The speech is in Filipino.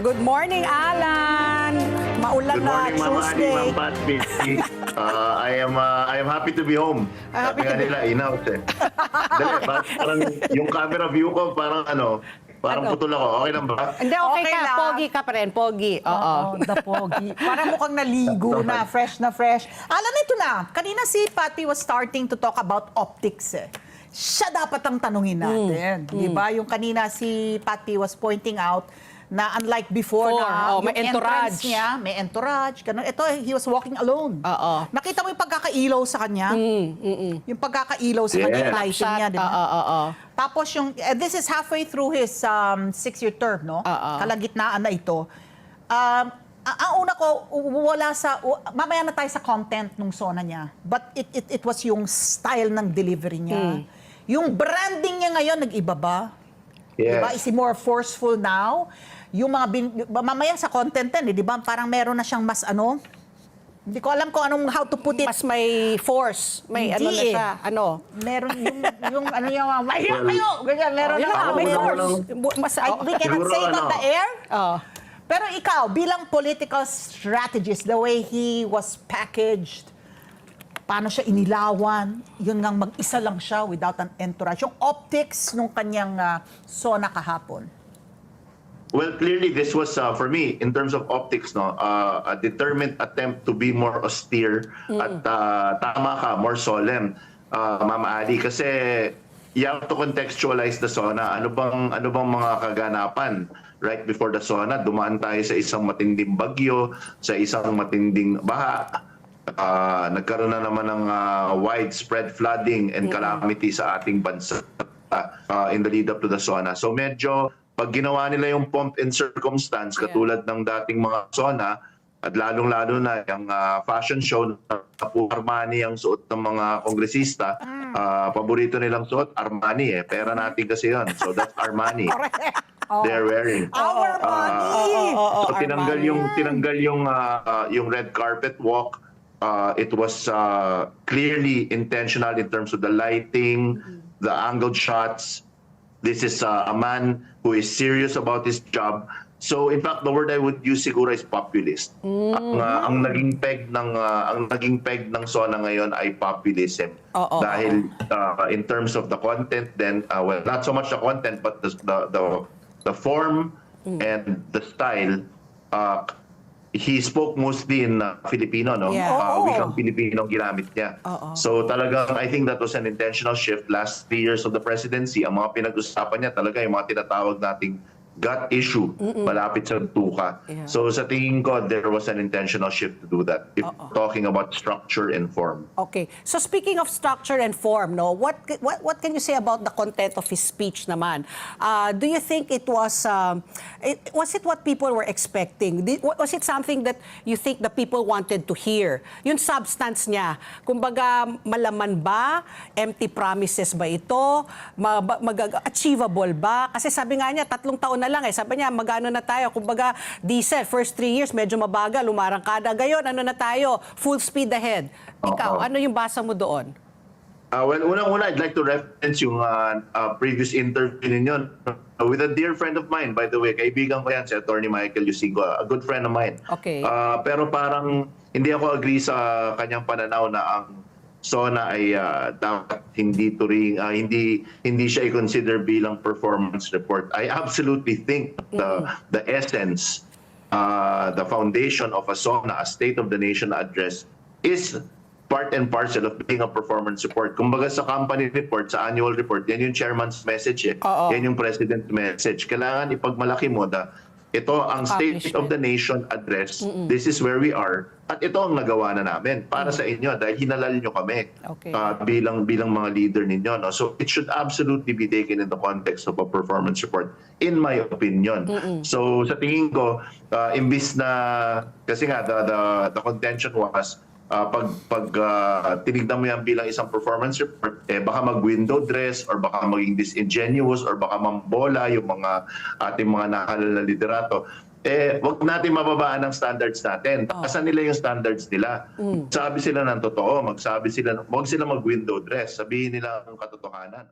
Good morning, Alan. Maulan Good na morning, Mama Tuesday. Ma'am Pat, Vicky. Uh, I am uh, I am happy to be home. Ah, happy Sabi nga to be- nila, in-out eh. Dali, parang, parang yung camera view ko, parang ano, parang Ano? putol ako. Okay lang ba? Hindi, okay, Okay ka. lang. Pogi ka pa rin. Pogi. Oo. Oo, the pogi. Parang mukhang naligo na, fresh na fresh. Alam ito na, kanina si Patty was starting to talk about optics eh. Siya dapat ang tanungin natin. Di ba? Yung kanina si Patty was pointing out na unlike before Before, na oh, may entourage. niya, may entourage, ganun. Ito, he was walking alone. Oo. Nakita mo yung pagkakailaw sa kanya? Yung pagkakailaw sa kanya, yung lighting niya, di ba? Oo, oo, oo. Tapos yung, eh, this is halfway through his um, six-year term, no? Oo. Kalagitnaan na ito. Um, ang una ko, wala sa, mamaya na tayo sa content nung sona niya. But it, it, it was yung style ng delivery niya. Yung branding niya ngayon, nag-iba ba? Diba? Is Yes. he more forceful now? Yung mga, bin- mamaya sa content din, eh, di ba? Parang meron na siyang mas ano, hindi ko alam kung anong how to put it. Mas may force. May ano Hindi na eh. siya. Ano? meron yung, yung ano yung mga, Well, kayo! Ganyan, meron Oh, na. yun may naman force. lang- Bu- Mas, I, oh, we cannot Siguro say it on ano. the air. oh. Pero ikaw, bilang political strategist, the way he was packaged, paano siya inilawan, yun ngang mag-isa lang siya without an entourage. Yung optics nung kanyang ah, sona kahapon. Well, clearly this was uh, for me in terms of optics, no, uh, a determined attempt to be more austere at uh, tama ka, more solemn, uh, Mama Ali, kasi you have to contextualize the SONA. Ano bang ano bang mga kaganapan right before the SONA? Dumaan tayo sa isang matinding bagyo, sa isang matinding baha. Uh, nagkaroon na naman ng uh, widespread flooding and calamity sa ating bansa uh, in the lead up to the SONA. So medyo pag ginawa nila yung pomp and circumstance katulad ng dating mga SONA at lalong-lalo na yung ah, fashion show na po Armani ang suot ng mga kongresista, ah, paborito nilang suot Armani eh. Pera natin kasi yon. So that's Armani. They're wearing. Our money! Oo, so tinanggal Armani. yung tinanggal yung ah, ah, yung red carpet walk. Uh, it was uh, clearly intentional in terms of the lighting, the angled shots. This is uh, a man who is serious about his job. So in fact, the word I would use siguro is populist. Ang, uh, ang naging peg ng uh, ang naging peg ng Sona ngayon ay populism. Oo, Dahil uh, in terms of the content then uh, well not so much the content but the the the, the form and the style uh, he spoke mostly in uh, Filipino no Yeah. uh, Oo. wikang Filipino ang ginamit niya Oo. so talagang I think that was an intentional shift last three years of the presidency ang mga pinag-usapan niya talaga yung mga tinatawag nating gut issue malapit sa tuka Yeah. so sa tingin ko there was an intentional shift to do that if Oo. talking about structure and form Okay. So speaking of structure and form, no, what what what can you say about the content of his speech naman? Uh, do you think it was um, it, was it what people were expecting? Did, wa- was it something that you think the people wanted to hear? Yung substance niya, kumbaga malaman ba, empty promises ba ito, Ma- ba- mag- achievable ba? Kasi sabi nga niya tatlong taon na lang eh. Sabi niya magano na tayo, kumbaga diesel first three years medyo mabagal, lumarangkada. Gayon ano na tayo, full speed ahead. Ikaw, Oo. ano yung basa mo doon? Uh, well, unang-una, I'd like to reference yung uh, uh, previous interview ninyo uh, with a dear friend of mine, by the way. Kaibigan ko yan, si Attorney Michael Yusigo, a good friend of mine. Okay. Uh, pero parang hindi ako agree sa kanyang pananaw na ang SONA ay uh, dapat hindi turing uh, hindi hindi siya i-consider bilang performance report. I absolutely think the the essence uh, the foundation of a SONA, a State of the Nation address, is part and parcel of being a performance report. Kumbaga sa company report, sa annual report, yan yung chairman's message eh. Oo. Yan yung president message. Kailangan ipagmalaki mo na ito ang State of the Nation address. This is where we are. At ito ang nagawa na namin para sa inyo dahil hinalal nyo kami Okay. uh, bilang bilang mga leader ninyo. No? So it should absolutely be taken in the context of a performance report, in my opinion. So sa tingin ko, uh, imbis na, kasi nga, the, the, the contention was, uh, pag, pag uh, tinignan mo yan bilang isang performance report, eh, baka mag-window dress or baka maging disingenuous or baka mambola yung mga ating mga nakalal na liderato. Eh, wag natin mababaan ang standards natin. Taasan nila yung standards nila. Sabi sila ng totoo, magsabi sila, wag sila mag-window dress. Sabihin nila ang katotohanan.